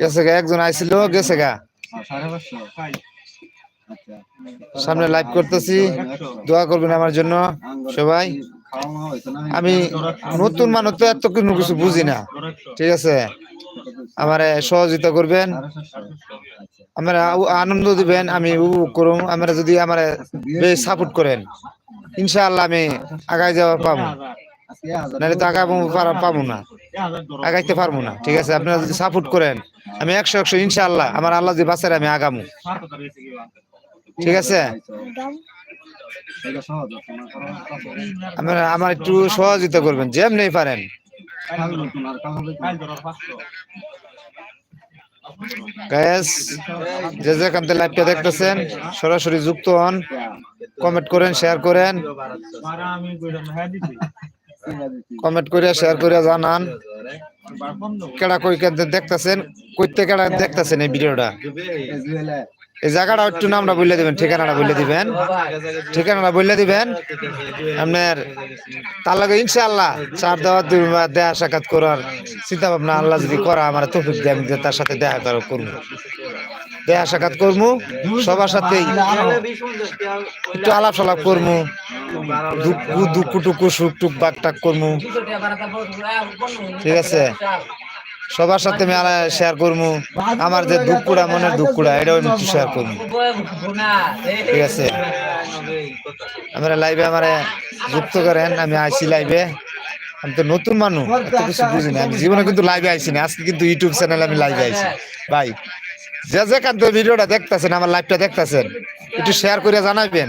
গেছে গা, একজন আইছিল, গেছে গা। সামনে লাইভ করতেছি, দোয়া করবেন আমার জন্য সবাই। আমি নতুন মানুষ তো এত কোনো কিছু বুঝি না, ঠিক আছে? আমারে সহযোগিতা করবেন আচ্ছা আনন্দ দিবেন, আমি উপভোগ করুন আমরা যদি আমার সাপোর্ট করেন, ইনশাআল্লাহ আমি আগায় যাওয়া পাবো। নাহলে তো পারা- পাবো না। আগাইতে পারব না। ঠিক আছে, আপনারা যদি সাপোর্ট করেন, আমি একশো একশো ইনশাআল্লাহ, আমার আল্লাহ যে বাঁচারে আমি আগামো। ঠিক আছে? কাজ আমার একটু সহযোগিতা করবেন, যেমনি পারেন। গ্যাস যে যেখান থেকে লাইভটা দেখতেছেন, সরাসরি যুক্ত হন। কমেন্ট করেন শেয়ার করেন। কমেন্ট করে শেয়ার করে জানান। কেডা কই দেখতেছেন? কইতে কেডা দেখতেছেন এই ভিডিওটা? এই জায়গাটা একটু নামটা বলে দিবেন, ঠিকানাটা বলে দিবেন। ঠিকানাটা বলে দিবেন। আপনার, তার লগে ইনশাআল্লাহ চার দেওয়া দুই দেখা সাক্ষাৎ করার চিন্তা ভাবনা আল্লাহ যদি করা, আমার তৌফিক দেয়, আমি তার সাথে দেখা করা করব। দেখা সাক্ষাৎ করব সবার সাথেই একটু আলাপ সালাপ করব দুঃখ টুকু, সুখ টুক, বাক টাক করব ঠিক আছে? সবার সাথে আমি শেয়ার করব আমার যে দুঃখটা, মনের দুঃখটা, এটাও একটু শেয়ার করব ঠিক আছে? আমরা লাইভে আমার যুক্ত করেন, আমি আইসি লাইভে আমি তো নতুন মানুষ কিছু বুঝি আমি জীবনে কিন্তু লাইভে আইসি না, আজকে কিন্তু ইউটিউব চ্যানেলে আমি লাইভে আইসি ভাই যে যেখান থেকে ভিডিওটা দেখতেছেন, আমার লাইভটা দেখতেছেন, একটু শেয়ার করে জানাবেন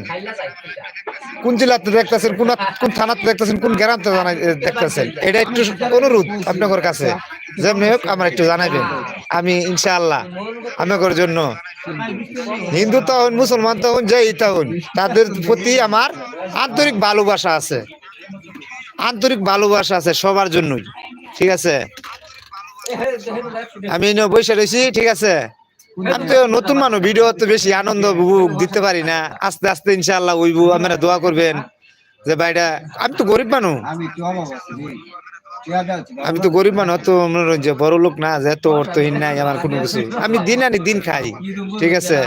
কোন জেলাতে দেখতেছেন, কোন কোন থানাতে দেখতেছেন, কোন গ্রামতে দেখতেছেন? এটা একটু অনুরোধ আপনাদের কাছে। যেমনি হোক, আমার একটু জানাবেন আমি, ইনশাআল্লাহ আমাদের জন্য। হিন্দু তখন মুসলমান তখন যেই তখন তাদের প্রতি আমার আন্তরিক ভালোবাসা আছে। আন্তরিক ভালোবাসা আছে সবার জন্যই। ঠিক আছে? আমি বসে রয়েছি ঠিক আছে? আমি তো নতুন মানুষ ভিডিও তো বেশি আনন্দ উপভোগ দিতে পারি না। আস্তে আস্তে ইনশাআল্লাহ দোয়া করবেন যে ভাইটা আমি তো গরিব মানুষ। আমি তো গরিব মানুষ তো যে বড় লোক না যে তো অর্থহীন নাই আমার কোনো কিছু। আমি দিন আনি দিন খাই ঠিক আছে?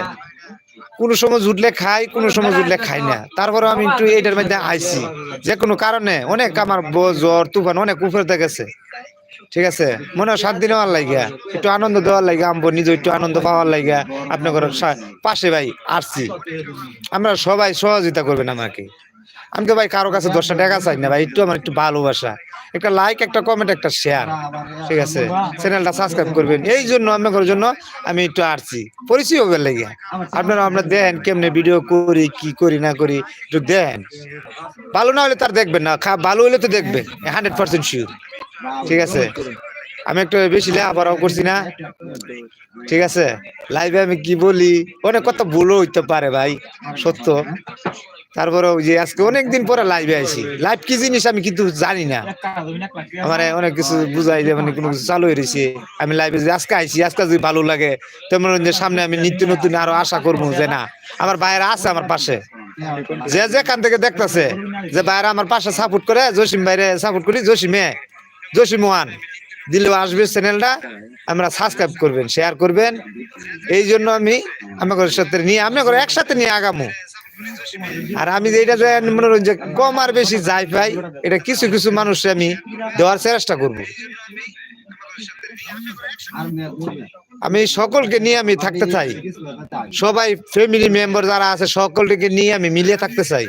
কোন সময় জুটলে খাই কোন সময় জুটলে খাই না। তারপরে আমি একটু এইটার মধ্যে আইছি। যে কোনো কারণে অনেক আমার জ্বর তুফান অনেক উপরে গেছে। ঠিক আছে? মনে হয় সাত দিন হওয়ার লাগিয়া। একটু আনন্দ দেওয়ার লাগে আমবো নিজে একটু আনন্দ পাওয়ার লাগিয়া আপনার পাশে ভাই আসছি। আমরা সবাই সহযোগিতা করবেন আমাকে। আমি তো ভাই কারও কাছে দশটা টাকা চাই না ভাই, একটু আমার একটু ভালোবাসা। একটা লাইক একটা কমেন্ট একটা শেয়ার ঠিক আছে? চ্যানেলটা সাবস্ক্রাইব করবেন। এই জন্য আপনাদের জন্য আমি একটু আসছি। পরিচয় হবে লাগে। আপনারা আমরা দেন কেমনে ভিডিও করি কি করি না করি একটু দেন। ভালো না হলে তার দেখবেন না। ভালো হলে তো দেখবেন। হান্ড্রেড পার্সেন্ট শিওর ঠিক আছে? আমি একটু বেশি লেখাপড়াও করছি না। ঠিক আছে? লাইভে আমি কি বলি? অনেক কথা ভুলও হইতে পারে ভাই, সত্য। তারপরে যে আজকে অনেকদিন পরে লাইভে আইছি। লাইভ কি জিনিস আমি কিন্তু জানি না। আমার অনেক কিছু বুঝাই যে মানে কোনো কিছু চালু হয়ে রয়েছে আমি লাইভে যে আজকে আইছি, আজকে যদি ভালো লাগে তেমন যে সামনে আমি নিত্য নতুন আরও আশা করব যে না, আমার বাইরে আছে আমার পাশে। যে যেখান থেকে দেখতেছে যে বাইরে আমার পাশে সাপোর্ট করে, জসিম বাইরে সাপোর্ট করি, জসিমে জসিম ওয়ান। দিলেও আসবে চ্যানেলটা, আমরা সাবস্ক্রাইব করবেন শেয়ার করবেন। এই জন্য আমি আমাদের সাথে নিয়ে, আমি একসাথে নিয়ে আগামো। আর আমি যে এটা যে মনে করেন যে কম আর বেশি যাই পাই, এটা কিছু কিছু মানুষ আমি দেওয়ার চেষ্টা করব। আমি সকলকে নিয়ে আমি থাকতে চাই। সবাই ফ্যামিলি মেম্বার যারা আছে, সকলকে নিয়ে আমি মিলিয়ে থাকতে চাই।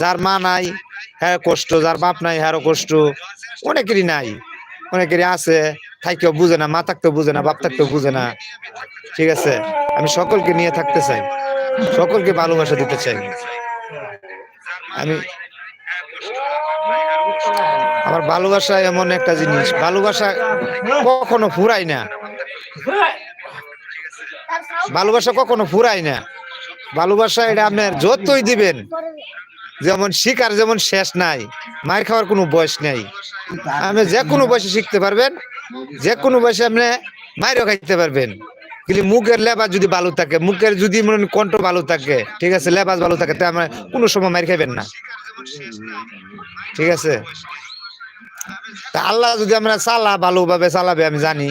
যার মা নাই হ্যাঁ কষ্ট। যার বাপ নাই, হ্যারও কষ্ট। অনেকেরই নাই। অনেকেরই আছে থাকতেও বুঝে না, মা থাকতেও বুঝে না, বাপ থাকতেও বুঝে না। ঠিক আছে, আমি সকলকে নিয়ে থাকতে চাই, সকলকে ভালোবাসা দিতে চাই। আমি আমার ভালোবাসা এমন একটা জিনিস, ভালোবাসা কখনো ফুরাই না। ভালোবাসা কখনো ফুরাই না। ভালোবাসা এটা আপনার যতই দিবেন যেমন শিকার যেমন শেষ নাই মার খাওয়ার কোনো বয়স নেই। আপনি যে কোনো বয়সে শিখতে পারবেন, যে কোনো বয়সে আপনি মাইরও খাইতে পারবেন। কিন্তু মুখের লেবাস যদি ভালো থাকে, মুখের যদি মনে কণ্ঠ ভালো থাকে, ঠিক আছে লেবাস ভালো থাকে, তা আমরা কোনো সময় মার খাইবেন না। ঠিক আছে? তা আল্লাহ যদি আমরা চালা, ভালোভাবে চালাবে, আমি জানি।